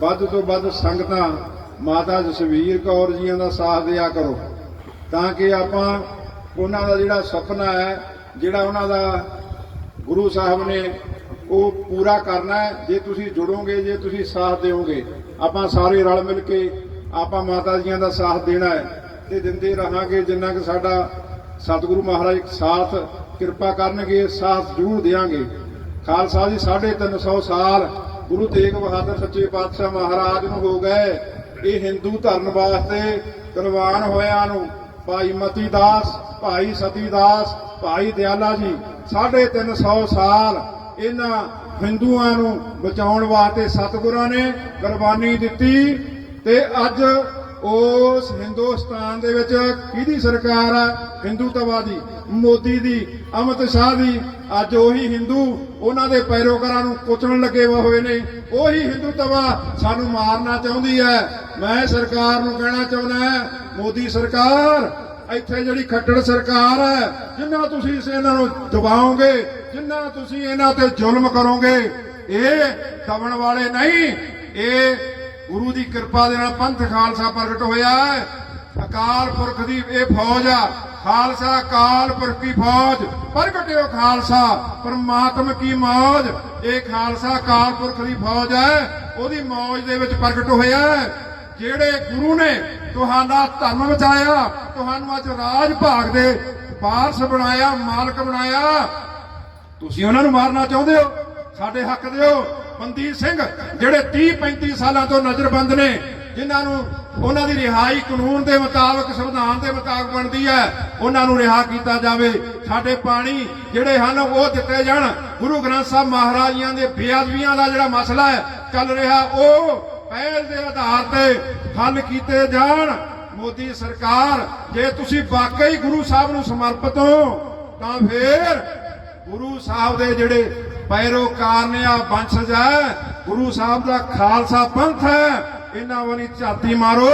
ਵੱਧ ਤੋਂ ਵੱਧ ਸੰਗਤਾਂ ਮਾਤਾ ਜਸਵੀਰ ਕੌਰ ਜੀਆਂ ਦਾ ਸਾਥ ਦਿਆ ਕਰੋ। ਤਾਂ ਕਿ ਆਪਾਂ ਉਹਨਾਂ ਦਾ ਜਿਹੜਾ ਸੁਪਨਾ ਹੈ, ਜਿਹੜਾ ਉਹਨਾਂ ਦਾ ਗੁਰੂ ਸਾਹਿਬ ਨੇ ਉਹ ਪੂਰਾ ਕਰਨਾ ਹੈ, ਜੇ ਤੁਸੀਂ ਜੁੜੋਗੇ, ਜੇ ਤੁਸੀਂ ਸਾਥ ਦਿਓਗੇ, ਆਪਾਂ ਸਾਰੇ ਰਲ ਮਿਲ ਕੇ ਆਪਾਂ ਮਾਤਾ ਜੀਆਂ ਦਾ ਸਾਥ ਦੇਣਾ ਹੈ ਤੇ ਦਿੰਦੇ ਰਹਾਂਗੇ, ਜਿੰਨਾ ਕਿ ਸਾਡਾ ਸਤਿਗੁਰੂ ਮਹਾਰਾਜ ਸਾਥ ਕਿਰਪਾ ਕਰਨਗੇ, ਸਾਥ ਜ਼ਰੂਰ ਦੇਵਾਂਗੇ ਖਾਲਸਾ ਜੀ 350 ਸਾਲ ਗੁਰੂ ਤੇਗ ਬਹਾਦਰ ਸੱਚੇ ਪਾਤਸ਼ਾਹ ਮਹਾਰਾਜ ਨੂੰ ਹੋ ਗਏ। ਇਹ ਹਿੰਦੂ ਧਰਮ ਵਾਸਤੇ ਕੁਰਬਾਨ ਹੋਇਆਂ ਨੂੰ ਭਾਈ ਮਤੀ ਦਾਸ, ਭਾਈ ਸਤੀ ਦਾਸ, ਭਾਈ ਦਿਆਲਾ ਜੀ 350 ਸਾਲ ਇਹਨਾਂ ਹਿੰਦੂਆਂ ਨੂੰ ਬਚਾਉਣ ਵਾਸਤੇ ਸਤਿਗੁਰਾਂ ਨੇ ਕੁਰਬਾਨੀ ਦਿੱਤੀ ਤੇ ਅੱਜ ਉਸ ਹਿੰਦੁਸਤਾਨ ਦੇ ਵਿੱਚ ਕਿਹਦੀ ਸਰਕਾਰ ਹੈ ਹਿੰਦੂਤਵਾਦੀ ਮੋਦੀ ਦੀ, ਅਮਿਤ ਸ਼ਾਹ ਦੀ ਅੱਜ ਉਹੀ ਹਿੰਦੂ ਉਹਨਾਂ ਦੇ ਪੈਰੋਕਾਰਾਂ ਨੂੰ ਕੁਚਲਣ ਲੱਗੇ ਹੋਏ ਨੇ। ਉਹੀ ਹਿੰਦੂਤਵਾ ਸਾਨੂੰ ਮਾਰਨਾ ਚਾਹੁੰਦੀ ਹੈ ਮੈਂ ਸਰਕਾਰ ਨੂੰ ਕਹਿਣਾ ਚਾਹੁੰਦਾ ਮੋਦੀ ਸਰਕਾਰ, ਇੱਥੇ ਜਿਹੜੀ ਖੱਟੜ ਸਰਕਾਰ ਹੈ ਜਿੰਨਾ ਤੁਸੀਂ ਇਹਨਾਂ ਨੂੰ ਦਬਾਓਗੇ, ਜਿੰਨਾ ਤੁਸੀਂ ਇਹਨਾਂ ਤੇ ਜ਼ੁਲਮ ਕਰੋਗੇ, ਇਹ ਦਬਣ ਵਾਲੇ ਨਹੀਂ। ਇਹ ਗੁਰੂ ਦੀ ਕਿਰਪਾ ਦੇ ਨਾਲ ਪੰਥ ਖਾਲਸਾ ਪ੍ਰਗਟ ਹੋਇਆ ਹੈ ਅਕਾਲ ਪੁਰਖ ਦੀ ਇਹ ਫੌਜ ਆ ਖਾਲਸਾ ਅਕਾਲ ਪੁਰਖ ਦੀ ਫੌਜ। ਪ੍ਰਗਟਿਓ ਖਾਲਸਾ, ਪਰਮਾਤਮ ਕੀ ਮੌਜ। ਇਹ ਖਾਲਸਾ ਅਕਾਲ ਪੁਰਖ ਦੀ ਫੌਜ ਹੈ, ਉਹਦੀ ਮੌਜ ਦੇ ਵਿੱਚ ਪ੍ਰਗਟ ਹੋਇਆ ਜਿਹੜੇ ਗੁਰੂ ਨੇ ਤੁਹਾਡਾ ਧਰਮ ਬਚਾਇਆ, ਤੁਹਾਨੂੰ ਅੱਜ ਰਾਜ ਭਾਗ ਦੇ ਵਾਰਸ ਬਣਾਇਆ, ਮਾਲਕ ਬਣਾਇਆ, ਤੁਸੀਂ ਉਹਨਾਂ ਨੂੰ ਮਾਰਨਾ ਚਾਹੁੰਦੇ ਹੋ? ਸਾਡੇ ਹੱਕ ਦਿਓ। ਬੰਦੀ ਸਿੰਘ, ਜਿਹੜੇ 30 35 ਸਾਲਾਂ ਤੋਂ ਨਜ਼ਰਬੰਦ ਨੇ, ਜਿਨ੍ਹਾਂ ਨੂੰ ਉਹਨਾਂ ਦੀ ਰਿਹਾਈ ਕਾਨੂੰਨ ਦੇ ਮੁਤਾਬਕ, ਸੰਵਿਧਾਨ ਦੇ ਮੁਤਾਬਕ ਬਣਦੀ ਹੈ। ਉਹਨਾਂ ਨੂੰ ਰਿਹਾ ਕੀਤਾ ਜਾਵੇ। ਸਾਡੇ ਪਾਣੀ ਜਿਹੜੇ ਹਨ, ਉਹ ਦਿੱਤੇ ਜਾਣ। ਗੁਰੂ ਗ੍ਰੰਥ ਸਾਹਿਬ ਮਹਾਰਾਜੀਆਂ ਦੇ ਬੇਅਦਬੀਆਂ ਦਾ ਜਿਹੜਾ ਮਸਲਾ ਹੈ, ਚੱਲ ਰਿਹਾ, ਉਹ ਪਹਿਲ ਦੇ ਆਧਾਰ ਤੇ ਹੱਲ ਕੀਤੇ ਜਾਣ। ਮੋਦੀ ਸਰਕਾਰ, ਜੇ ਤੁਸੀਂ ਵਾਕਈ ਗੁਰੂ ਸਾਹਿਬ ਨੂੰ ਸਮਰਪਿਤ ਹੋ, ਤਾਂ ਫੇਰ ਗੁਰੂ ਸਾਹਿਬ ਦੇ ਜਿਹੜੇ ਪੈਰੋਕਾਰ ਨੇ ਆ ਬੰਸ਼ਜ ਹੈ, ਗੁਰੂ ਸਾਹਿਬ ਦਾ ਖਾਲਸਾ ਪੰਥ ਹੈ। ਇਹਨਾਂ ਵਾਲੀ ਝਾਤੀ ਮਾਰੋ।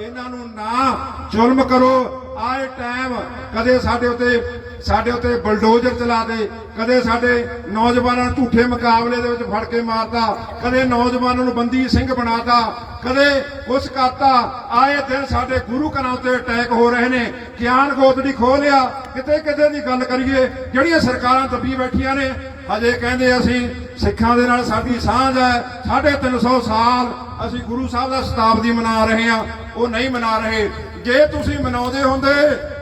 ਇਹਨਾਂ ਨੂੰ ਨਾ ਜ਼ੁਲਮ ਕਰੋ। ਆਏ ਟਾਈਮ ਕਦੇ ਸਾਡੇ ਉੱਤੇ ਸਾਡੇ ਉੱਤੇ ਬਲਡੋਜ਼ਰ ਚਲਾ ਦੇ। ਕਦੇ ਸਾਡੇ ਨੌਜਵਾਨਾਂ ਨੂੰ ਝੂਠੇ ਮੁਕਾਬਲੇ ਦੇ ਵਿੱਚ ਫੜ ਕੇ ਮਾਰਦਾ। ਕਦੇ ਨੌਜਵਾਨਾਂ ਨੂੰ ਬੰਦੀ ਸਿੰਘ ਬਣਾਤਾ। ਕਦੇ ਕੁਛ ਕਰਤਾ ਆਏ ਦਿਨ ਸਾਡੇ ਗੁਰੂ ਘਰਾਂ ਉੱਤੇ ਅਟੈਕ ਹੋ ਰਹੇ ਨੇ। ਗਿਆਨ ਗੋਦੜੀ ਖੋ ਲਿਆ ਕਿਤੇ ਕਿਤੇ ਦੀ ਗੱਲ ਕਰੀਏ, ਜਿਹੜੀਆਂ ਸਰਕਾਰਾਂ ਦੱਬੀ ਬੈਠੀਆਂ ਨੇ, ਹਜੇ ਕਹਿੰਦੇ ਅਸੀਂ ਸਿੱਖਾਂ ਦੇ ਨਾਲ ਸਾਡੀ ਸਾਂਝ ਹੈ। 350 ਸਾਲ ਅਸੀਂ ਗੁਰੂ ਸਾਹਿਬ ਦਾ ਸ਼ਤਾਬਦੀ ਮਨਾ ਰਹੇ ਹਾਂ, ਉਹ ਨਹੀਂ ਮਨਾ ਰਹੇ। ਜੇ ਤੁਸੀਂ ਮਨਾਉਂਦੇ ਹੁੰਦੇ,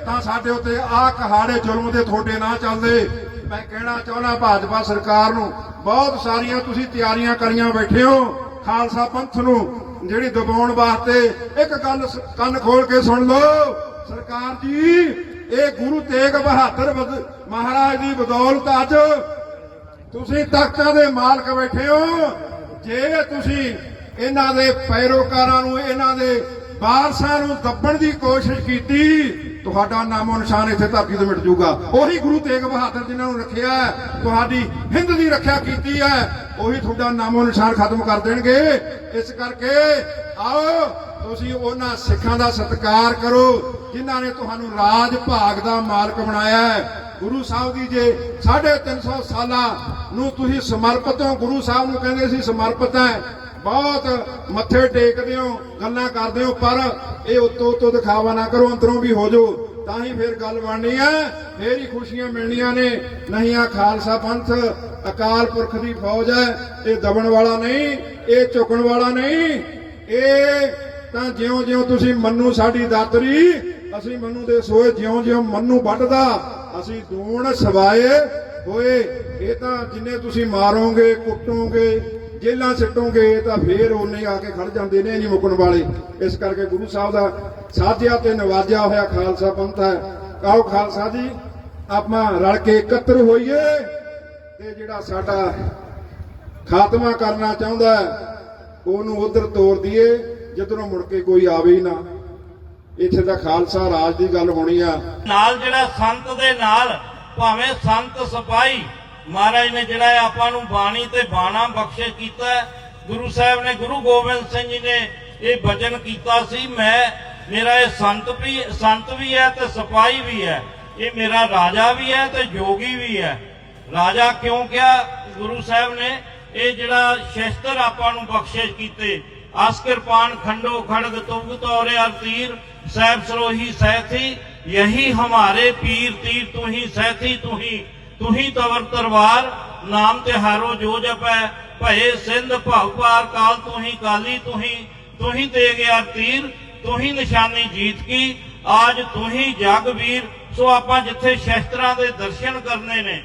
ਤਾਂ ਸਾਡੇ ਉੱਤੇ ਆਹ ਕਹਾੜੇ ਜ਼ੁਲਮ ਦੇ ਤੁਹਾਡੇ ਨਾ ਚੱਲਦੇ। ਮੈਂ ਕਹਿਣਾ ਚਾਹੁੰਦਾ ਭਾਜਪਾ ਸਰਕਾਰ ਨੂੰ, ਬਹੁਤ ਸਾਰੀਆਂ ਤੁਸੀਂ ਤਿਆਰੀਆਂ ਕਰੀਆਂ ਬੈਠੇ ਹੋ, ਖਾਲਸਾ ਪੰਥ ਨੂੰ, ਜਿਹੜੀ ਦਬਾਉਣ ਵਾਸਤੇ ਇੱਕ ਗੱਲ ਕੰਨ ਖੋਲ ਕੇ ਸੁਣ ਲਓ। ਸਰਕਾਰ ਜੀ, ਇਹ ਗੁਰੂ ਤੇਗ ਬਹਾਦਰ ਮਹਾਰਾਜ ਦੀ ਬਦੌਲਤ ਅੱਜ ਤੁਸੀਂ ਤਖਤਾਂ ਦੇ ਮਾਲਕ ਬੈਠੇ ਹੋ। ਜੇ ਤੁਸੀਂ ਇਹਨਾਂ ਦੇ ਪੈਰੋਕਾਰਾਂ ਨੂੰ, ਇਹਨਾਂ ਦੇ ਵਾਰਸਾਂ ਨੂੰ ਦੱਬਣ ਦੀ ਕੋਸ਼ਿਸ਼ ਕੀਤੀ, ਤੁਹਾਡਾ ਨਾਮੋ ਨਿਸ਼ਾਨ ਇੱਥੇ ਧਰਤੀ ਤੇ ਮਿਟ ਜਾਊਗਾ। ਉਹੀ ਗੁਰੂ ਤੇਗ ਬਹਾਦਰ ਜਿਨ੍ਹਾਂ ਨੂੰ ਰੱਖਿਆ ਤੁਹਾਡੀ ਹਿੰਦ ਦੀ ਰੱਖਿਆ ਕੀਤੀ ਹੈ, ਉਹੀ ਤੁਹਾਡਾ ਨਾਮੋ ਨਿਸ਼ਾਨ ਖਤਮ ਕਰ ਦੇਣਗੇ। ਇਸ ਕਰਕੇ ਆਓ, ਤੁਸੀਂ ਉਹਨਾਂ ਸਿੱਖਾਂ ਦਾ ਸਤਿਕਾਰ ਕਰੋ, ਜਿਨ੍ਹਾਂ ਨੇ ਤੁਹਾਨੂੰ ਰਾਜ ਭਾਗ ਦਾ ਮਾਲਕ ਬਣਾਇਆ ਹੈ। ਗੁਰੂ ਸਾਹਿਬ ਦੀ ਜੇ 350 ਸਾਲਾਂ ਨੂੰ ਤੁਸੀਂ ਸਮਰਪਿਤ ਹੋ, ਗੁਰੂ ਸਾਹਿਬ ਨੂੰ ਕਹਿੰਦੇ ਸੀ, ਸਮਰਪਿਤ ਹੈ। ਬਹੁਤ ਮੱਥੇ ਟੇਕਦੇ ਹੋ, ਗੱਲਾਂ ਕਰਦੇ ਹੋ, ਪਰ ਇਹ ਉੱਤੋਂ ਉੱਤੋਂ ਦਿਖਾਵਾ ਨਾ ਕਰੋ, ਅੰਦਰੋਂ ਵੀ ਹੋ ਜਾਓ। ਤਾਂ ਹੀ ਫਿਰ ਗੱਲ ਬਣਨੀ ਹੈ ਫੇਰ ਹੀ ਖੁਸ਼ੀਆਂ ਮਿਲਣੀਆਂ ਨੇ। ਨਹੀਂ ਆ ਖਾਲਸਾ ਪੰਥ, ਅਕਾਲ ਪੁਰਖ ਦੀ ਫੌਜ ਹੈ, ਇਹ ਦਬਣ ਵਾਲਾ ਨਹੀਂ, ਇਹ ਝੁਕਣ ਵਾਲਾ ਨਹੀਂ। ਇਹ ਤਾਂ ਜਿਉਂ-ਜਿਉਂ ਤੁਸੀਂ ਮੰਨੂ ਸਾਡੀ ਦਾਤਰੀ, ਅਸੀਂ ਮੰਨੂ ਦੇ ਸੋਏ ਜਿਉਂ-ਜਿਉਂ ਮੰਨੂ ਵੱਢਦਾ ਅਸੀਂ ਦੂਣ ਸਵਾਏ ਹੋਏ। ਇਹ ਤਾਂ ਜਿੰਨੇ ਤੁਸੀਂ ਮਾਰੋਗੇ, ਕੁੱਟੋਗੇ ਜੇਲਾਂ ਸਿੱਟੋਗੇ ਤਾਂ ਫੇਰ ਉਹਨੇ ਆ ਕੇ ਖੜ ਜਾਂਦੇ ਨੇ ਨਹੀਂ ਮੁਕਣ ਵਾਲੇ। ਇਸ ਕਰਕੇ ਗੁਰੂ ਸਾਹਿਬ ਦਾ ਸਾਧਿਆ ਤੇ ਨਵਾਜਿਆ ਹੋਇਆ ਖਾਲਸਾ ਪੰਥ ਹੈ। ਆਓ ਖਾਲਸਾ ਜੀ, ਆਪਾਂ ਰਲ ਕੇ ਇਕੱਤਰ ਹੋਈਏ ਤੇ ਜਿਹੜਾ ਸਾਡਾ ਖਾਤਮਾ ਕਰਨਾ ਚਾਹੁੰਦਾ ਉਹਨੂੰ ਉਧਰ ਤੋਰ ਦਈਏ, ਜਿੱਧਰੋਂ ਮੁੜ ਕੇ ਕੋਈ ਆਵੇ ਹੀ ਨਾ। ਇੱਥੇ ਤਾਂ ਖਾਲਸਾ ਰਾਜ ਦੀ ਗੱਲ ਹੋਣੀ ਆ। ਨਾਲ ਜਿਹੜਾ ਸੰਤ ਦੇ ਨਾਲ, ਭਾਵੇਂ ਸੰਤ ਸਿਪਾਹੀ ਮਹਾਰਾਜ ਨੇ ਜਿਹੜਾ ਆਪਾਂ ਨੂੰ ਬਾਣੀ ਤੇ ਬਾਣਾ ਬਖਸ਼ਿਸ਼ ਕੀਤਾ, ਗੁਰੂ ਸਾਹਿਬ ਨੇ, ਗੁਰੂ ਗੋਬਿੰਦ ਸਿੰਘ ਜੀ ਨੇ ਇਹ ਵਚਨ ਕੀਤਾ ਸੀ, ਮੈਂ, ਮੇਰਾ ਇਹ ਸੰਤ ਵੀ ਸੰਤ ਵੀ ਹੈ ਤੇ ਸਿਪਾਹੀ ਵੀ ਹੈ। ਇਹ ਮੇਰਾ ਰਾਜਾ ਵੀ ਹੈ ਤੇ ਜੋਗੀ ਵੀ ਹੈ। ਰਾਜਾ ਕਿਉਂ ਕਿਹਾ? ਗੁਰੂ ਸਾਹਿਬ ਨੇ ਇਹ ਜਿਹੜਾ ਸ਼ਸਤਰ ਆਪਾਂ ਨੂੰ ਬਖਸ਼ਿਸ਼ ਕੀਤੇ ਆਸ ਕਿਰਪਾਨ ਖੰਡੋ ਖੜਗ ਤੁਗ ਤੋਰੇ ਅਰ ਤੀਰ ਸਹਿਬ ਸਰੋਹੀ ਸਹਿਥੀ ਯਹੀ ਹਮਾਰੇ ਪੀਰ ਤੀਰ, ਤੂੰ ਹੀ ਸਹਿਥੀ ਤੂੰ ਹੀ ਤੁਹੀ ਤਵਰ ਤਰਵਾਰ ਨਾਮ ਤੇ ਹਾਰੋ ਜੋ ਜਪੈ, ਭਏ ਸਿੰਧ ਭਵ ਪਾਰ ਕਾਲ ਤੂੰ ਕਾਲੀ ਤੂੰ ਹੀ ਤੂੰ ਗਿਆ ਤੀਰ ਤੂੰ ਨਿਸ਼ਾਨੀ ਜੀਤ ਕੀ, ਆਜ ਤੂੰ ਜਗ ਵੀਰ, ਸੋ ਆਪਾਂ ਜਿੱਥੇ ਸ਼ਸਤਰਾਂ ਦੇ ਦਰਸ਼ਨ ਕਰਨੇ ਨੇ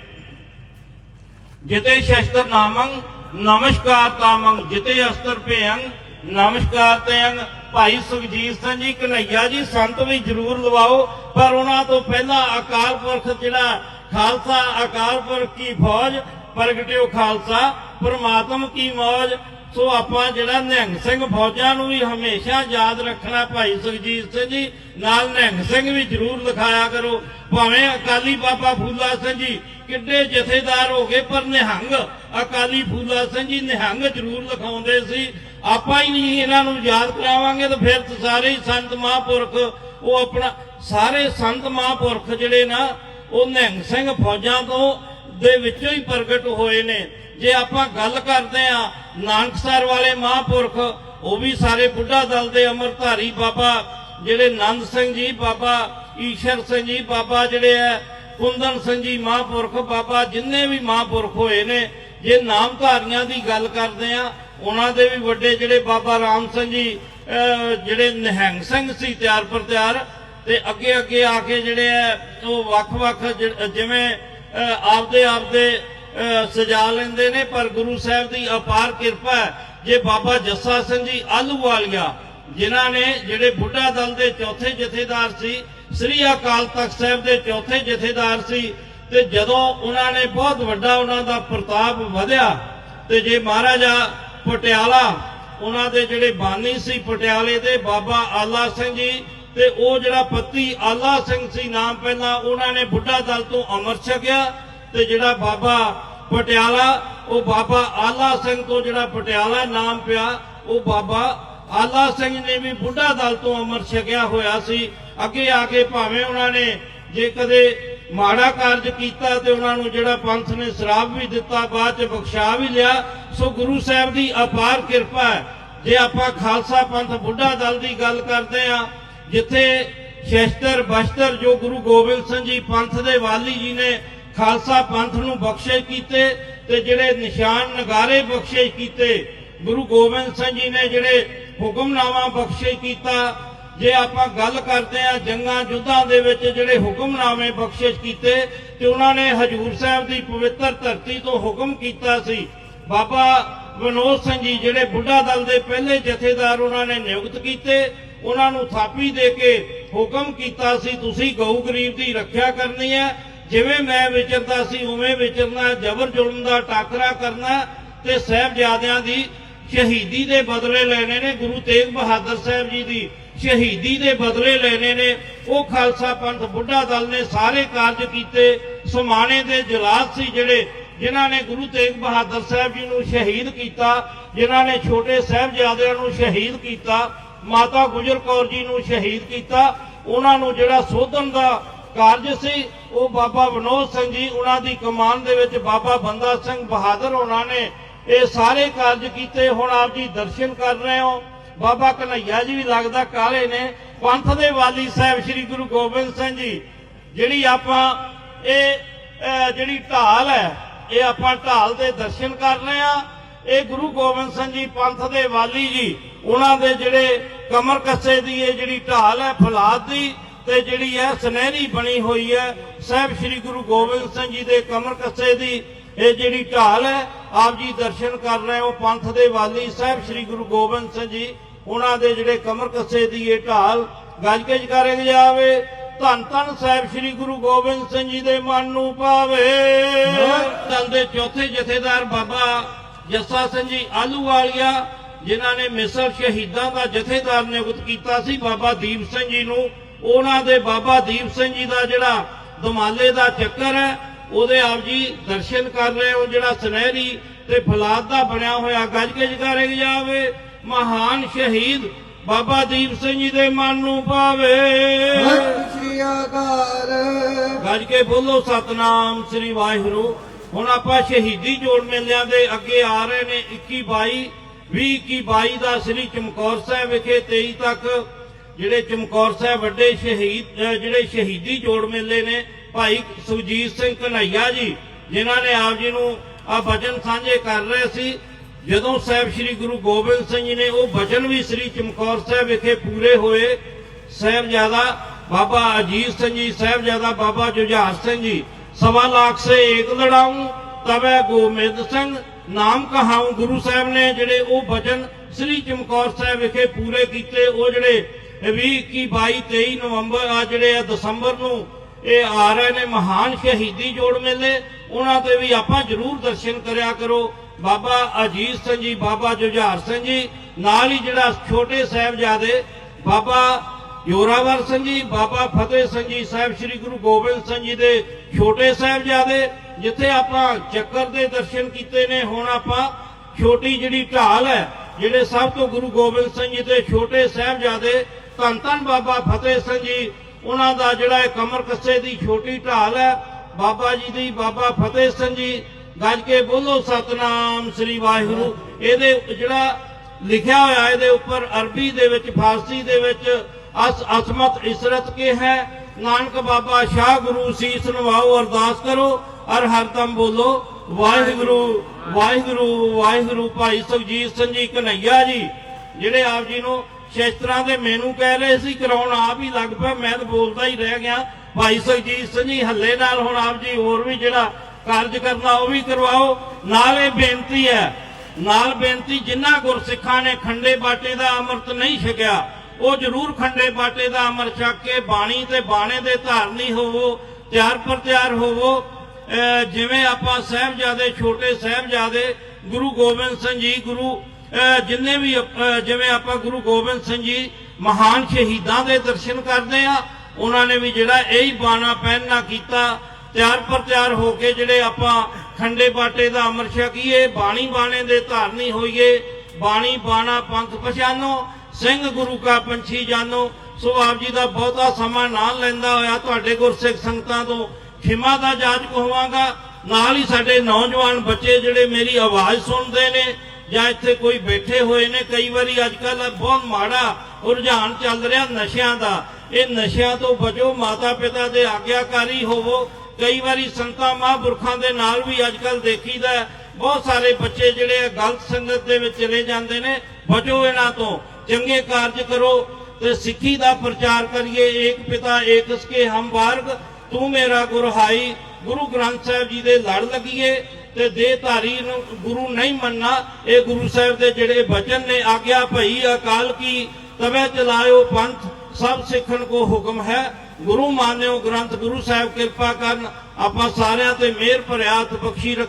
ਜਿਤੇ ਸ਼ਸਤਰ ਨਾਮੰ, ਨਮਸਕਾਰ ਤਾਮੰ ਜਿਤੇ ਅਸਤਰ ਭੇਅੰ, ਨਮਸਕਾਰ ਤੇਅੰ, ਭਾਈ ਸੁਖਜੀਤ ਸਿੰਘ ਜੀ, ਕਨਈਆ ਜੀ, ਸੰਤ ਵੀ ਜ਼ਰੂਰ ਲਵਾਓ, ਪਰ ਉਹਨਾਂ ਤੋਂ ਪਹਿਲਾਂ ਅਕਾਲ ਪੁਰਖ ਜਿਹੜਾ ਖਾਲਸਾ ਅਕਾਲ ਪੁਰਖ ਕੀ ਫੌਜ ਪ੍ਰਗਟਿਓ ਖਾਲਸਾ, ਪਰਮਾਤਮ ਕੀ ਮੌਜ। ਸੋ ਆਪਾਂ ਜਿਹੜਾ ਨਿਹੰਗ ਸਿੰਘ ਫੌਜਾਂ ਨੂੰ ਵੀ ਹਮੇਸ਼ਾ ਯਾਦ ਰੱਖਣਾ ਭਾਈ ਸੁਖਜੀਤ ਸਿੰਘ ਜੀ, ਨਾਲ ਨਿਹੰਗ ਸਿੰਘ ਵੀ ਜ਼ਰੂਰ ਲਿਖਾਇਆ ਕਰੋ। ਭਾਵੇਂ ਅਕਾਲੀ ਬਾਬਾ ਫੂਲਾ ਸਿੰਘ ਜੀ ਕਿੱਡੇ ਜਥੇਦਾਰ ਹੋ ਗਏ, ਪਰ ਨਿਹੰਗ, ਅਕਾਲੀ ਫੂਲਾ ਸਿੰਘ ਜੀ ਨਿਹੰਗ ਜ਼ਰੂਰ ਲਿਖਾਉਂਦੇ ਸੀ। ਆਪਾਂ ਹੀ ਨਹੀਂ ਇਹਨਾਂ ਨੂੰ ਯਾਦ ਕਰਾਵਾਂਗੇ ਤਾਂ ਫਿਰ ਸਾਰੇ ਸੰਤ ਮਹਾਂਪੁਰਖ, ਉਹ ਆਪਣਾ, ਸਾਰੇ ਸੰਤ ਮਹਾਂਪੁਰਖ ਜਿਹੜੇ ਨਾ ਉਹ ਨਿਹੰਗ ਸਿੰਘ ਫੌਜਾਂ ਤੋਂ ਦੇ ਵਿੱਚੋਂ ਹੀ ਪ੍ਰਗਟ ਹੋਏ ਨੇ। ਜੇ ਆਪਾਂ ਗੱਲ ਕਰਦੇ ਆ ਨਾਨਕਸਰ ਵਾਲੇ ਮਹਾਂਪੁਰਖ, ਉਹ ਵੀ ਸਾਰੇ ਬੁੱਢਾ ਦਲ ਦੇ ਅਮਰਧਾਰੀ ਬਾਬਾ, ਜਿਹੜੇ ਨੰਦ ਸਿੰਘ ਜੀ ਬਾਬਾ, ਈਸ਼ਰ ਸਿੰਘ ਜੀ ਬਾਬਾ ਜਿਹੜੇ ਆ ਕੁੰਦਨ ਸਿੰਘ ਜੀ ਮਹਾਂਪੁਰਖ ਬਾਬਾ, ਜਿੰਨੇ ਵੀ ਮਹਾਂਪੁਰਖ ਹੋਏ ਨੇ, ਜੇ ਨਾਮਧਾਰੀਆਂ ਦੀ ਗੱਲ ਕਰਦੇ ਆ ਉਹਨਾਂ ਦੇ ਵੀ ਵੱਡੇ ਜਿਹੜੇ ਬਾਬਾ ਰਾਮ ਸਿੰਘ ਜੀ ਜਿਹੜੇ ਨਿਹੰਗ ਸਿੰਘ ਸੀ ਤਿਆਰ ਪਰ ਤਿਆਰ ਤੇ ਅੱਗੇ ਅੱਗੇ ਆ ਕੇ ਜਿਹੜੇ ਆ, ਉਹ ਵੱਖ-ਵੱਖ ਜਿਵੇਂ ਆਪਦੇ ਆਪਦੇ ਸਜਾ ਲੈਂਦੇ ਨੇ, ਪਰ ਗੁਰੂ ਸਾਹਿਬ ਦੀ ਅਪਾਰ ਕਿਰਪਾ ਜੇ ਬਾਬਾ ਜੱਸਾ ਸਿੰਘ ਜੀ ਆਲੂਵਾਲੀਆ ਜਿਨ੍ਹਾਂ ਨੇ ਜਿਹੜੇ ਬੁੱਢਾ ਦਲ ਦੇ ਚੌਥੇ ਜਥੇਦਾਰ ਸੀ, ਸ੍ਰੀ ਅਕਾਲ ਤਖਤ ਸਾਹਿਬ ਦੇ ਚੌਥੇ ਜਥੇਦਾਰ ਸੀ, ਤੇ ਜਦੋਂ ਉਹਨਾਂ ਨੇ ਬਹੁਤ ਵੱਡਾ ਉਹਨਾਂ ਦਾ ਪ੍ਰਤਾਪ ਵਧਿਆ, ਤੇ ਜੇ ਮਹਾਰਾਜਾ ਪਟਿਆਲਾ, ਉਹਨਾਂ ਦੇ ਜਿਹੜੇ ਬਾਨੀ ਸੀ ਪਟਿਆਲੇ ਦੇ ਬਾਬਾ ਆਲਾ ਸਿੰਘ ਜੀ ਤੇ ਉਹ ਜਿਹੜਾ ਪਤੀ ਆਲਾ ਸਿੰਘ ਸੀ, ਨਾਮ ਪਹਿਲਾਂ ਉਹਨਾਂ ਨੇ ਬੁੱਢਾ ਦਲ ਤੋਂ ਅਮਰ ਛਕਿਆ ਤੇ ਜਿਹੜਾ ਬਾਬਾ ਪਟਿਆਲਾ, ਉਹ ਬਾਬਾ ਆਲਾ ਸਿੰਘ ਤੋਂ ਜਿਹੜਾ ਪਟਿਆਲਾ ਨਾਮ ਪਿਆ, ਉਹ ਬਾਬਾ ਆਲਾ ਸਿੰਘ ਨੇ ਵੀ ਬੁੱਢਾ ਦਲ ਤੋਂ ਅਮਰ ਛਕਿਆ ਹੋਇਆ ਸੀ। ਅੱਗੇ ਆ ਕੇ ਭਾਵੇਂ ਉਹਨਾਂ ਨੇ ਜੇ ਕਦੇ ਮਾੜਾ ਕਾਰਜ ਕੀਤਾ ਤੇ ਉਹਨਾਂ ਨੂੰ ਜਿਹੜਾ ਪੰਥ ਨੇ ਸ਼ਰਾਬ ਵੀ ਦਿੱਤਾ, ਬਾਅਦ ਚ ਬਖਸ਼ਾ ਵੀ ਲਿਆ, ਸੋ ਗੁਰੂ ਸਾਹਿਬ ਦੀ ਅਪਾਰ ਕਿਰਪਾ ਹੈ। ਜੇ ਆਪਾਂ ਖਾਲਸਾ ਪੰਥ ਬੁੱਢਾ ਦਲ ਦੀ ਗੱਲ ਕਰਦੇ ਆ ਜਿੱਥੇ ਸ਼ਸਤਰ ਬਸ਼ਤਰ ਜੋ ਗੁਰੂ ਗੋਬਿੰਦ ਸਿੰਘ ਜੀ ਪੰਥ ਦੇ ਵਾਲੀ ਜੀ ਨੇ ਖਾਲਸਾ ਪੰਥ ਨੂੰ ਬਖਸ਼ਿਸ਼ ਕੀਤੇ ਤੇ ਜਿਹੜੇ ਨਿਸ਼ਾਨ ਨਗਾਰੇ ਬਖਸ਼ਿਸ਼ ਕੀਤੇ, ਗੁਰੂ ਗੋਬਿੰਦ ਸਿੰਘ ਜੀ ਨੇ ਜਿਹੜੇ ਹੁਕਮਨਾਮਾ ਬਖਸ਼ਿਸ਼ ਕੀਤਾ, ਜੇ ਆਪਾਂ ਗੱਲ ਕਰਦੇ ਆ ਜੰਗਾਂ ਯੁੱਧਾਂ ਦੇ ਵਿੱਚ ਜਿਹੜੇ ਹੁਕਮਨਾਮੇ ਬਖਸ਼ਿਸ਼ ਕੀਤੇ, ਤੇ ਉਹਨਾਂ ਨੇ ਹਜੂਰ ਸਾਹਿਬ ਦੀ ਪਵਿੱਤਰ ਧਰਤੀ ਤੋਂ ਹੁਕਮ ਕੀਤਾ ਸੀ। ਬਾਬਾ ਵਿਨੋਦ ਸਿੰਘ ਜੀ ਜਿਹੜੇ ਬੁੱਢਾ ਦਲ ਦੇ ਪਹਿਲੇ ਜਥੇਦਾਰ ਉਹਨਾਂ ਨੇ ਨਿਯੁਕਤ ਕੀਤੇ ਉਹਨਾਂ ਨੂੰ ਥਾਪੀ ਦੇ ਕੇ ਹੁਕਮ ਕੀਤਾ ਸੀ, ਤੁਸੀਂ ਗਊ ਗਰੀਬ ਦੀ ਰੱਖਿਆ ਕਰਨੀ ਹੈ। ਜਿਵੇਂ ਮੈਂ ਵਿਚਰਦਾ ਸੀ, ਉਵੇਂ ਵਿਚਰਨਾ, ਜ਼ਬਰ ਜ਼ੁਲਮ ਦਾ ਟਾਕਰਾ ਕਰਨਾ ਤੇ ਸਾਹਿਬਜ਼ਾਦਿਆਂ ਦੀ ਸ਼ਹੀਦੀ ਦੇ ਬਦਲੇ ਲੈਣੇ ਨੇ, ਗੁਰੂ ਤੇਗ ਬਹਾਦਰ ਸਾਹਿਬ ਜੀ ਦੀ ਸ਼ਹੀਦੀ ਦੇ ਬਦਲੇ ਲੈਣੇ ਨੇ। ਉਹ ਖਾਲਸਾ ਪੰਥ ਬੁੱਢਾ ਦਲ ਨੇ ਸਾਰੇ ਕਾਰਜ ਕੀਤੇ, ਸਮਾਣੇ ਦੇ ਜਲਾਸ ਸੀ ਜਿਹੜੇ, ਜਿਨ੍ਹਾਂ ਨੇ ਗੁਰੂ ਤੇਗ ਬਹਾਦਰ ਸਾਹਿਬ ਜੀ ਨੂੰ ਸ਼ਹੀਦ ਕੀਤਾ, ਜਿਨ੍ਹਾਂ ਨੇ ਛੋਟੇ ਸਾਹਿਬਜ਼ਾਦਿਆਂ ਨੂੰ ਸ਼ਹੀਦ ਕੀਤਾ। ਮਾਤਾ ਗੁਜਰ ਕੌਰ ਜੀ ਨੂੰ ਸ਼ਹੀਦ ਕੀਤਾ। ਉਹਨਾਂ ਨੂੰ ਜਿਹੜਾ ਸੋਧਣ ਦਾ ਕਾਰਜ ਸੀ, ਉਹ ਬਾਬਾ ਵਿਨੋਦ ਸਿੰਘ ਜੀ, ਉਹਨਾਂ ਦੀ ਕਮਾਨ ਦੇ ਵਿੱਚ ਬਾਬਾ ਬੰਦਾ ਸਿੰਘ ਬਹਾਦਰ ਉਹਨਾਂ ਨੇ ਇਹ ਸਾਰੇ ਕਾਰਜ ਕੀਤੇ। ਹੁਣ ਆਪ ਜੀ ਦਰਸ਼ਨ ਕਰ ਰਹੇ ਹੋ। ਬਾਬਾ ਕਨਈਆ ਜੀ ਵੀ ਲੱਗਦਾ ਕਾਲੇ ਨੇ। ਪੰਥ ਦੇ ਵਾਲੀ ਸਾਹਿਬ ਸ੍ਰੀ ਗੁਰੂ ਗੋਬਿੰਦ ਸਿੰਘ ਜੀ, ਜਿਹੜੀ ਆਪਾਂ ਇਹ ਜਿਹੜੀ ਢਾਲ ਹੈ, ਇਹ ਆਪਾਂ ਢਾਲ ਦੇ ਦਰਸ਼ਨ ਕਰ ਰਹੇ ਆ ਇਹ ਗੁਰੂ ਗੋਬਿੰਦ ਸਿੰਘ ਜੀ ਪੰਥ ਦੇ ਵਾਲੀ ਜੀ, ਉਹਨਾਂ ਦੇ ਜਿਹੜੇ ਕਮਰ ਕੱਸੇ ਦੀ ਇਹ ਜਿਹੜੀ ਢਾਲ ਹੈ ਫਲਾਦ ਦੀ ਤੇ ਜਿਹੜੀ ਹੈ ਸੁਨਹਿਰੀ ਬਣੀ ਹੋਈ ਹੈ ਸਾਹਿਬ ਸ੍ਰੀ ਗੁਰੂ ਗੋਬਿੰਦ ਸਿੰਘ ਜੀ ਦੇ ਕਮਰ ਕੱਸੇ ਦੀ ਇਹ ਜਿਹੜੀ ਢਾਲ ਹੈ ਆਪ ਜੀ ਦਰਸ਼ਨ ਕਰ ਰਹੇ ਹੋ ਪੰਥ ਦੇ ਵਾਲੀ ਸਾਹਿਬ ਸ੍ਰੀ ਗੁਰੂ ਗੋਬਿੰਦ ਸਿੰਘ ਜੀ ਉਹਨਾਂ ਦੇ ਜਿਹੜੇ ਕਮਰ ਕੱਸੇ ਦੀ ਇਹ ਢਾਲ ਗੱਜ ਕੇ ਜਕਾਰੇ ਜਾਵੇ ਧੰਨ ਧੰਨ ਸਾਹਿਬ ਸ੍ਰੀ ਗੁਰੂ ਗੋਬਿੰਦ ਸਿੰਘ ਜੀ ਦੇ ਮਨ ਨੂੰ ਪਾਵੇ। ਦਲ ਦੇ ਚੌਥੇ ਜਥੇਦਾਰ ਬਾਬਾ ਜੱਸਾ ਸਿੰਘ ਜੀ ਆਲੂਵਾਲੀਆ ਜਿਨ੍ਹਾਂ ਨੇ ਮਿਸਰ ਸ਼ਹੀਦਾਂ ਦਾ ਜਥੇਦਾਰ ਨਿਯੁਕਤ ਕੀਤਾ ਸੀ ਬਾਬਾ ਦੀਪ ਸਿੰਘ ਜੀ ਨੂੰ। ਉਹਨਾਂ ਦੇ ਬਾਬਾ ਦੀਪ ਸਿੰਘ ਜੀ ਦਾ ਜਿਹੜਾ ਦਮਾਲੇ ਦਾ ਚੱਕਰ ਹੈ ਉਹਦੇ ਆਪ ਜੀ ਦਰਸ਼ਨ ਕਰ ਰਹੇ ਹੋ ਜਿਹੜਾ ਸੁਨਹਿਰੀ ਤੇ ਫਲਾਦ ਦਾ ਬਣਿਆ ਹੋਇਆ ਗੱਜ ਕੇ ਜਕਾਰੇ ਜਾਵੇ। ਮਹਾਨ ਸ਼ਹੀਦ ਬਾਬਾ ਦੀਪ ਸਿੰਘ ਜੀ ਦੇ ਮਨ ਨੂੰ ਪਾਵੇ ਗੱਜ ਕੇ ਬੋਲੋ ਸਤਨਾਮ ਸ੍ਰੀ ਵਾਹਿਗੁਰੂ। ਹੁਣ ਆਪਾਂ ਸ਼ਹੀਦੀ ਜੋੜ ਮੇਲਿਆਂ ਦੇ ਅੱਗੇ ਆ ਰਹੇ ਨੇ 21 22 20 21 22 ਦਾ ਸ੍ਰੀ ਚਮਕੌਰ ਸਾਹਿਬ ਵਿਖੇ 23 ਤੱਕ ਜਿਹੜੇ ਚਮਕੌਰ ਸਾਹਿਬ ਵੱਡੇ ਸ਼ਹੀਦ ਜਿਹੜੇ ਸ਼ਹੀਦੀ ਜੋੜ ਮੇਲੇ ਨੇ, ਭਾਈ ਸੁਖਜੀਤ ਸਿੰਘ ਕਨ੍ਹਈਆ ਜੀ, ਜਿਨ੍ਹਾਂ ਨੇ ਆਪ ਜੀ ਨੂੰ ਆ ਬਚਨ ਸਾਂਝੇ ਕਰ ਰਹੇ ਸੀ। ਜਦੋਂ ਸਾਹਿਬ ਸ੍ਰੀ ਗੁਰੂ ਗੋਬਿੰਦ ਸਿੰਘ ਜੀ ਨੇ ਉਹ ਬਚਨ ਵੀ ਸ੍ਰੀ ਚਮਕੌਰ ਸਾਹਿਬ ਵਿਖੇ ਪੂਰੇ ਹੋਏ, ਸਾਹਿਬਜ਼ਾਦਾ ਬਾਬਾ ਅਜੀਤ ਸਿੰਘ ਜੀ, ਸਾਹਿਬਜ਼ਾਦਾ ਬਾਬਾ ਜੁਝਾਰ ਸਿੰਘ ਜੀ, ਸਵਾ ਲੱਖ ਸੇ ਏਕ ਲੜਾऊं ਤਵੇ ਗੋਮਿੰਦ ਸਿੰਘ ਨਾਮ ਕਹਾਉ ਗੁਰੂ ਸਾਹਿਬ ਨੇ, ਜਿਹੜੇ ਉਹ ਬਚਨ ਸ੍ਰੀ ਚਮਕੌਰ ਸਾਹਿਬ ਵਿਖੇ ਪੂਰੇ ਕੀਤੇ, ਉਹ ਜਿਹੜੇ 20 21 22 23 ਨਵੰਬਰ, ਆ ਜਿਹੜੇ ਆ ਦਸੰਬਰ ਨੂੰ ਇਹ ਆ ਰਹੇ ਨੇ ਮਹਾਨ ਸ਼ਹੀਦੀ ਜੋੜ ਮੇਲੇ, ਉਹਨਾਂ ਤੇ ਵੀ ਆਪਾਂ ਜਰੂਰ ਦਰਸ਼ਨ ਕਰਿਆ ਕਰੋ। ਬਾਬਾ ਅਜੀਤ ਸਿੰਘ ਜੀ, ਬਾਬਾ ਜੁਝਾਰ ਸਿੰਘ ਜੀ, ਨਾਲ ਹੀ ਜਿਹੜਾ ਛੋਟੇ ਸਾਹਿਬਜ਼ਾਦੇ, ਬਾਬਾ ਜੋਰਾਵਰ ਸਿੰਘ ਜੀ, ਬਾਬਾ ਫਤਿਹ ਸਿੰਘ ਜੀ, ਸਾਹਿਬ ਸ੍ਰੀ ਗੁਰੂ ਗੋਬਿੰਦ ਸਿੰਘ ਜੀ ਦੇ ਛੋਟੇ ਸਾਹਿਬਜ਼ਾਦੇ ਜਿੱਥੇ ਆਪਾਂ ਚੱਕਰ ਦੇ ਦਰਸ਼ਨ ਕੀਤੇ ਨੇ, ਹੁਣ ਆਪਾਂ ਛੋਟੀ ਜਿਹੜੀ ਢਾਲ ਹੈ, ਜਿਹੜੇ ਸਭ ਤੋਂ ਗੁਰੂ ਗੋਬਿੰਦ ਸਿੰਘ ਜੀ ਦੇ ਛੋਟੇ ਸਾਹਿਬਜ਼ਾਦੇ ਧੰਨ ਧੰਨ ਬਾਬਾ ਫਤਿਹ ਸਿੰਘ ਜੀ, ਉਹਨਾਂ ਦਾ ਜਿਹੜਾ ਕਮਰ ਕੱਸੇ ਦੀ ਛੋਟੀ ਢਾਲ ਹੈ, ਬਾਬਾ ਜੀ ਦੀ, ਬਾਬਾ ਫਤਿਹ ਸਿੰਘ ਜੀ, ਗੱਜ ਕੇ ਬੋਲੋ, ਸਤਨਾਮ ਸ੍ਰੀ ਵਾਹਿਗੁਰੂ। ਇਹਦੇ ਜਿਹੜਾ ਲਿਖਿਆ ਹੋਇਆ, ਇਹਦੇ ਉੱਪਰ ਅਰਬੀ ਦੇ ਵਿੱਚ, ਫਾਰਸੀ ਦੇ ਵਿੱਚ ਅਸ ਅਸਮਤ ਇਸਰਤ ਕੇ ਹੈ। ਨਾਨਕ ਬਾਬਾ ਸ਼ਾਹ ਗੁਰੂ ਸੀਸ ਨਵਾਓ ਅਰਦਾਸ ਕਰੋ। ਅਰ ਹਰਦਮ ਬੋਲੋ, ਵਾਹਿਗੁਰੂ ਵਾਹਿਗੁਰੂ ਵਾਹਿਗੁਰੂ ਭਾਈ ਸੁਖਜੀਤ ਸਿੰਘ ਜੀ ਕਨਈਆ ਜੀ, ਜਿਹੜੇ ਆਪ ਜੀ ਨੂੰ ਸ਼ਸਤਰਾਂ ਦੇ ਮੈਨੂੰ ਕਹਿ ਰਹੇ ਸੀ, ਕਰਾਉਣ ਆਪ ਹੀ ਲੱਗ ਪਿਆ, ਮੈਂ ਤਾਂ ਬੋਲਦਾ ਹੀ ਰਹਿ ਗਿਆ। ਭਾਈ ਸੁਖਜੀਤ ਸਿੰਘ ਜੀ ਹੱਲੇ ਨਾਲ ਹੁਣ ਆਪ ਜੀ ਹੋਰ ਵੀ ਜਿਹੜਾ ਕਾਰਜ ਕਰਨਾ, ਉਹ ਵੀ ਕਰਵਾਓ। ਨਾਲ ਇਹ ਬੇਨਤੀ ਹੈ, ਨਾਲ ਬੇਨਤੀ ਜਿਨ੍ਹਾਂ ਗੁਰਸਿੱਖਾਂ ਨੇ ਖੰਡੇ ਬਾਟੇ ਦਾ ਅੰਮ੍ਰਿਤ ਨਹੀਂ ਛਕਿਆ, ਉਹ ਜ਼ਰੂਰ ਖੰਡੇ ਬਾਟੇ ਦਾ ਅੰਮ੍ਰਿਤ ਛਕ ਕੇ ਬਾਣੀ ਤੇ ਬਾਣੇ ਦੇ ਧਾਰਨੀ ਹੋਵੋ, ਤਿਆਰ ਪਰ ਤਿਆਰ ਹੋਵੋ। ਜਿਵੇਂ ਆਪਾਂ ਸਾਹਿਬਜ਼ਾਦੇ, ਛੋਟੇ ਸਾਹਿਬਜ਼ਾਦੇ, ਗੁਰੂ ਗੋਬਿੰਦ ਸਿੰਘ ਜੀ, ਗੁਰੂ ਜਿੰਨੇ ਵੀ ਜਿਵੇਂ ਆਪਾਂ ਗੁਰੂ ਗੋਬਿੰਦ ਸਿੰਘ ਜੀ ਮਹਾਨ ਸ਼ਹੀਦਾਂ ਦੇ ਦਰਸ਼ਨ ਕਰਦੇ ਆ, ਉਹਨਾਂ ਨੇ ਵੀ ਜਿਹੜਾ ਇਹੀ ਬਾਣਾ ਪਹਿਨਣਾ ਕੀਤਾ, ਤਿਆਰ ਪਰ ਤਿਆਰ ਹੋ ਕੇ ਜਿਹੜੇ ਆਪਾਂ ਖੰਡੇ ਬਾਟੇ ਦਾ ਅਮਰ ਛਕੀਏ, ਬਾਣੀ ਬਾਣੇ ਦੇ ਧਾਰਨੀ ਹੋਈਏ, ਬਾਣੀ ਬਾਣਾ ਪੰਥ ਪਛਾਨੋ, ਸਿੰਘ ਗੁਰੂ ਕਾ ਪੰਛੀ ਜਾਨੋ, ਸੋ ਆਪ ਜੀ ਦਾ ਬਹੁਤਾ ਸਮਾਂ ਨਾ ਲੈਂਦਾ ਹੋਇਆ ਤੁਹਾਡੇ ਗੁਰਸਿੱਖ ਸੰਗਤਾਂ ਤੋਂ ਖਿਮਾ ਦਾ ਜਾਚਕ ਹੋਵਾਂਗਾ ਨਾਲ ਹੀ ਸਾਡੇ ਨੌਜਵਾਨ ਬੱਚੇ ਜਿਹੜੇ ਮੇਰੀ ਆਵਾਜ਼ ਸੁਣਦੇ ਨੇ ਜਾਂ ਇੱਥੇ ਕੋਈ ਬੈਠੇ ਹੋਏ ਨੇ ਕਈ ਵਾਰੀ ਅੱਜ ਕੱਲ ਬਹੁਤ ਮਾੜਾ ਰੁਝਾਨ ਚੱਲ ਰਿਹਾ ਨਸ਼ਿਆਂ ਦਾ। ਇਹ ਨਸ਼ਿਆਂ ਤੋਂ ਬਚੋ ਮਾਤਾ ਪਿਤਾ ਦੇ ਆਗਿਆਕਾਰੀ ਹੋਵੋ। ਕਈ ਵਾਰੀ ਸੰਤਾਂ ਮਹਾਂਪੁਰਖਾਂ ਦੇ ਨਾਲ ਵੀ ਅੱਜ ਕੱਲ ਦੇਖੀਦਾ ਹੈ, ਬਹੁਤ ਸਾਰੇ ਬੱਚੇ ਜਿਹੜੇ ਗਲਤ ਸੰਗਤ ਦੇ ਵਿੱਚ ਚਲੇ ਜਾਂਦੇ ਨੇ ਬਚੋ ਇਹਨਾਂ ਤੋਂ ਚੰਗੇ ਕਾਰਜ ਕਰੋ ਤੇ ਸਿੱਖੀ ਦਾ ਪ੍ਰਚਾਰ ਕਰੀਏ ਏਕ ਪਿਤਾ ਏਕ ਸਕੇ ਹਮ ਵਾਰਗ ਤੂੰ ਮੇਰਾ ਗੁਰਹਾਈ ਗੁਰੂ ਗ੍ਰੰਥ ਸਾਹਿਬ ਜੀ ਦੇ ਲੜ ਲੱਗੀਏ ਤੇ ਦੇਹਧਾਰੀ ਨੂੰ ਗੁਰੂ ਨਹੀਂ ਮੰਨਣਾ। ਇਹ ਗੁਰੂ ਸਾਹਿਬ ਦੇ ਜਿਹੜੇ ਬਚਨ ਨੇ, ਆਗਿਆ ਭਈ ਅਕਾਲ ਕੀ, ਤਵੇ ਚਲਾਇਓ ਪੰਥ, ਸਭ ਸਿੱਖਣ ਕੋ ਹੁਕਮ ਹੈ। ਗੁਰੂ ਮਾਨਿਓ ਗ੍ਰੰਥ, ਗੁਰੂ ਸਾਹਿਬ ਕਿਰਪਾ ਕਰਨ, ਆਪਾਂ ਸਾਰਿਆਂ ਤੇ ਮਿਹਰ ਭਰਿਆ ਬਖਸ਼ੀ ਰੱਖ।